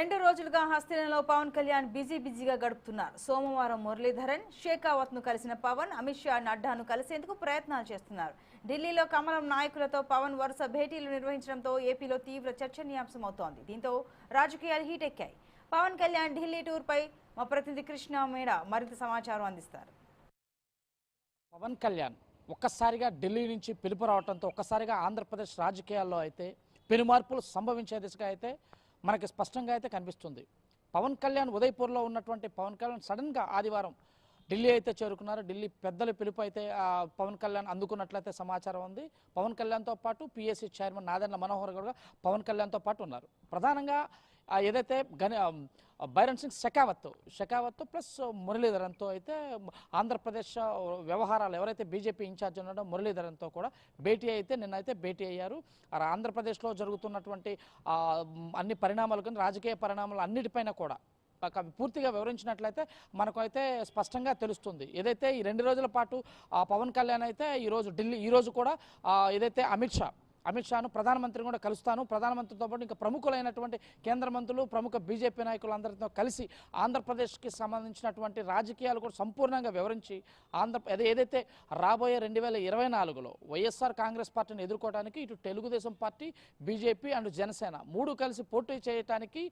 రెండు రోజులుగా హస్తినంలో పవన్ కళ్యాణ్ బిజీ బిజీగా గడుపుతున్నారు. సోమవారం మురళీధరన్ షేకావత్ను కలిసిన పవన్ అమిత్ షా నడ్డాను కలిసేందుకు ప్రయత్నాలు చేస్తున్నారు. ఢిల్లీలో కమలం నాయకులతో పవన్ వరుస భేటీలు నిర్వహించడంతో ఏపీలో తీవ్ర చర్చనీయాంశమవుతోంది. దీంతో రాజకీయాలు హీట్ ఎక్కాయి పవన్ కళ్యాణ్ ఢిల్లీ టూర్పై మా ప్రతినిధి కృష్ణ మేడ మరింత సమాచారం అందిస్తారు. పవన్ కళ్యాణ్ ఒక్కసారిగా ఢిల్లీ నుంచి పిలుపు రావడంతో ఒక్కసారిగా ఆంధ్రప్రదేశ్ రాజకీయాల్లో అయితే పెనుమార్పులు సంభవించే దిశగా అయితే మనకి స్పష్టంగా అయితే కనిపిస్తుంది. పవన్ కళ్యాణ్ ఉదయపూర్లో ఉన్నటువంటి పవన్ కళ్యాణ్ సడన్గా ఆదివారం ఢిల్లీ అయితే చేరుకున్నారు. ఢిల్లీ పెద్దల పిలుపు అయితే పవన్ కళ్యాణ్ అందుకున్నట్లయితే సమాచారం ఉంది. పవన్ కళ్యాణ్తో పాటు పిఎస్సి చైర్మన్ నాదెండ్ల మనోహర్ కూడా పవన్ కళ్యాణ్తో పాటు ఉన్నారు. ప్రధానంగా ఏదైతే గని బైరన్ సింగ్ షెకావత్ షెకావత్ ప్లస్ మురళీధరన్తో అయితే ఆంధ్రప్రదేశ్ వ్యవహారాలు ఎవరైతే బీజేపీ ఇన్ఛార్జ్ ఉన్నాడో మురళీధరన్తో కూడా భేటీ అయితే నిన్నైతే భేటీ అయ్యారు. ఆంధ్రప్రదేశ్లో జరుగుతున్నటువంటి అన్ని పరిణామాలు కానీ రాజకీయ పరిణామాలు అన్నిటిపైన కూడా పూర్తిగా వివరించినట్లయితే మనకు అయితే స్పష్టంగా తెలుస్తుంది. ఏదైతే ఈ రెండు రోజుల పాటు ఆ, పవన్ కళ్యాణ్ అయితే ఈరోజు ఢిల్లీ ఈరోజు కూడా ఏదైతే అమిత్ షా అమిత్ షాను ప్రధానమంత్రిని కూడా కలుస్తాను. ప్రధానమంత్రితో పాటు ఇంకా ప్రముఖులైనటువంటి కేంద్ర మంత్రులు ప్రముఖ బీజేపీ నాయకులందరితో కలిసి ఆంధ్రప్రదేశ్కి సంబంధించినటువంటి రాజకీయాలు కూడా సంపూర్ణంగా వివరించి ఆంధ్ర అదే ఏదైతే రాబోయే రెండు వేల ఇరవై నాలుగులో వైఎస్ఆర్ కాంగ్రెస్ పార్టీని ఎదుర్కోవడానికి ఇటు Telugu Desam party BJP and Janasena మూడు కలిసి పోటీ చేయడానికి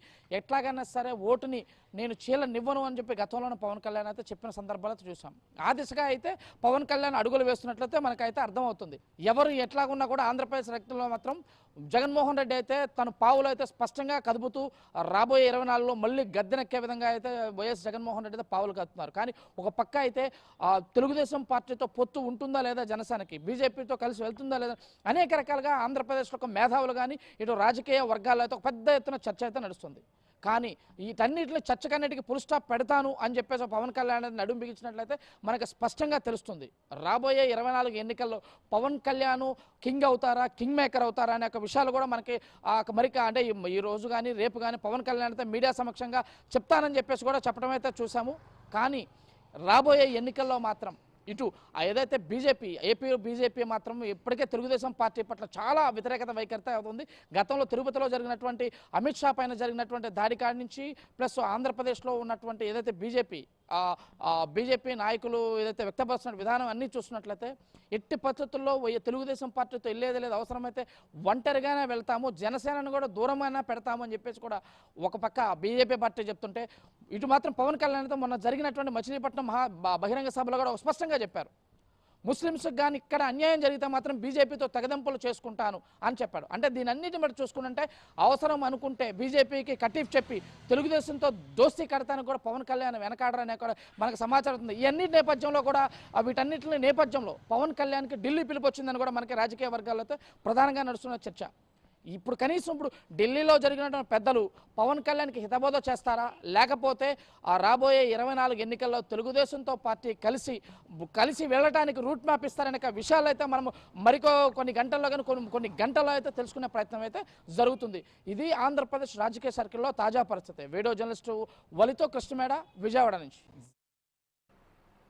ఎట్లాగైనా సరే ఓటుని నేను చీలనివ్వను అని చెప్పి గతంలోనే పవన్ కళ్యాణ్ అయితే చెప్పిన సందర్భాలతో చూసాం ఆ దిశగా అయితే పవన్ కళ్యాణ్ అడుగులు వేస్తున్నట్లయితే మనకైతే అర్థమవుతుంది. ఎవరు ఎట్లాగున్నా కూడా ఆంధ్రప్రదేశ్ వ్యక్తంలో మాత్రం జగన్మోహన్ రెడ్డి అయితే తన పావులు అయితే స్పష్టంగా కదుపుతూ రాబోయే ఇరవై నాలుగులో మళ్ళీ గద్దెనెక్కే విధంగా అయితే వైఎస్ జగన్మోహన్ రెడ్డి అయితే పావులు కదుతున్నారు కానీ ఒక పక్క అయితే ఆ, తెలుగుదేశం పార్టీతో పొత్తు ఉంటుందా లేదా జనసేనకి? బీజేపీతో కలిసి వెళ్తుందా లేదా? అనేక రకాలుగా ఆంధ్రప్రదేశ్లో ఒక మేధావులు కానీ ఇటు రాజకీయ వర్గాల్లో అయితే ఒక పెద్ద ఎత్తున చర్చ అయితే నడుస్తుంది. కానీ వీటన్నిటిని చర్చకన్నిటికి పుల్ స్టాప్ పెడతాను అని చెప్పేసి పవన్ కళ్యాణ్ అనేది నడుం బిగించినట్లయితే మనకు స్పష్టంగా తెలుస్తుంది. రాబోయే ఇరవై నాలుగు ఎన్నికల్లో పవన్ కళ్యాణ్ కింగ్ అవుతారా కింగ్ మేకర్ అవుతారా అనే ఒక విషయాలు కూడా మనకి ఆ మరి అంటే ఈ- ఈ రోజు కానీ రేపు కానీ పవన్ కళ్యాణ్ అయితే మీడియా సమక్షంగా చెప్తానని చెప్పేసి కూడా చెప్పడం అయితే చూసాము. కానీ రాబోయే ఎన్నికల్లో మాత్రం ఇటు ఏదైతే బీజేపీ ఏపీ బీజేపీ మాత్రం ఇప్పటికే తెలుగుదేశం పార్టీ పట్ల చాలా వ్యతిరేకత వైఖరిత అవుతుంది గతంలో తిరుపతిలో జరిగినటువంటి అమిత్ షా పైన జరిగినటువంటి దాడి కాడి నుంచి ప్లస్ ఆంధ్రప్రదేశ్లో ఉన్నటువంటి ఏదైతే బీజేపీ బీజేపీ నాయకులు ఏదైతే వ్యక్తపరుస్తున్న విధానం అన్నీ చూస్తున్నట్లయితే ఎట్టి పరిస్థితుల్లో తెలుగుదేశం పార్టీతో వెళ్ళేది లేదు. అవసరమైతే ఒంటరిగానే వెళ్తాము. జనసేనను కూడా దూరమైనా పెడతాము అని చెప్పేసి కూడా ఒక పక్క బీజేపీ పార్టీ చెప్తుంటే ఇటు మాత్రం పవన్ కళ్యాణ్తో మొన్న జరిగినటువంటి మచిలీపట్నం మహా బహిరంగ సభలో కూడా స్పష్టంగా చెప్పారు. ముస్లిమ్స్కి కానీ ఇక్కడ అన్యాయం జరిగితే మాత్రం బీజేపీతో తగదెంపులు చేసుకుంటాను అని చెప్పాడు. అంటే దీని అన్నిటి బట్టి చూసుకుంటే అవసరం అనుకుంటే బీజేపీకి కట్టిఫ్ చెప్పి తెలుగుదేశంతో దోస్తీ కడతానికి కూడా పవన్ కళ్యాణ్ వెనకాడరనే కూడా మనకు సమాచారం ఉంది ఈ నేపథ్యంలో కూడా వీటన్నింటి వీటన్నిటి నేపథ్యంలో పవన్ కళ్యాణ్కి ఢిల్లీ పిలుపు వచ్చిందని కూడా మనకి రాజకీయ వర్గాలతో ప్రధానంగా నడుస్తున్న చర్చ. ఇప్పుడు కనీసం ఇప్పుడు ఢిల్లీలో జరిగినటువంటి పెద్దలు పవన్ కళ్యాణ్కి హితబోధ చేస్తారా? లేకపోతే ఆ రాబోయే ఇరవై నాలుగు ఎన్నికల్లో తెలుగుదేశంతో పార్టీ కలిసి కలిసి వెళ్ళడానికి రూట్ మ్యాప్ ఇస్తారనే విషయాలు అయితే మనము మరికో కొన్ని గంటల్లో కానీ కొన్ని కొన్ని గంటల్లో అయితే తెలుసుకునే ప్రయత్నం అయితే జరుగుతుంది. ఇది ఆంధ్రప్రదేశ్ రాజకీయ సర్కిల్లో తాజా పరిస్థితి. వీడియో జర్నలిస్టు వలితో కృష్ణమేడ విజయవాడ నుంచి.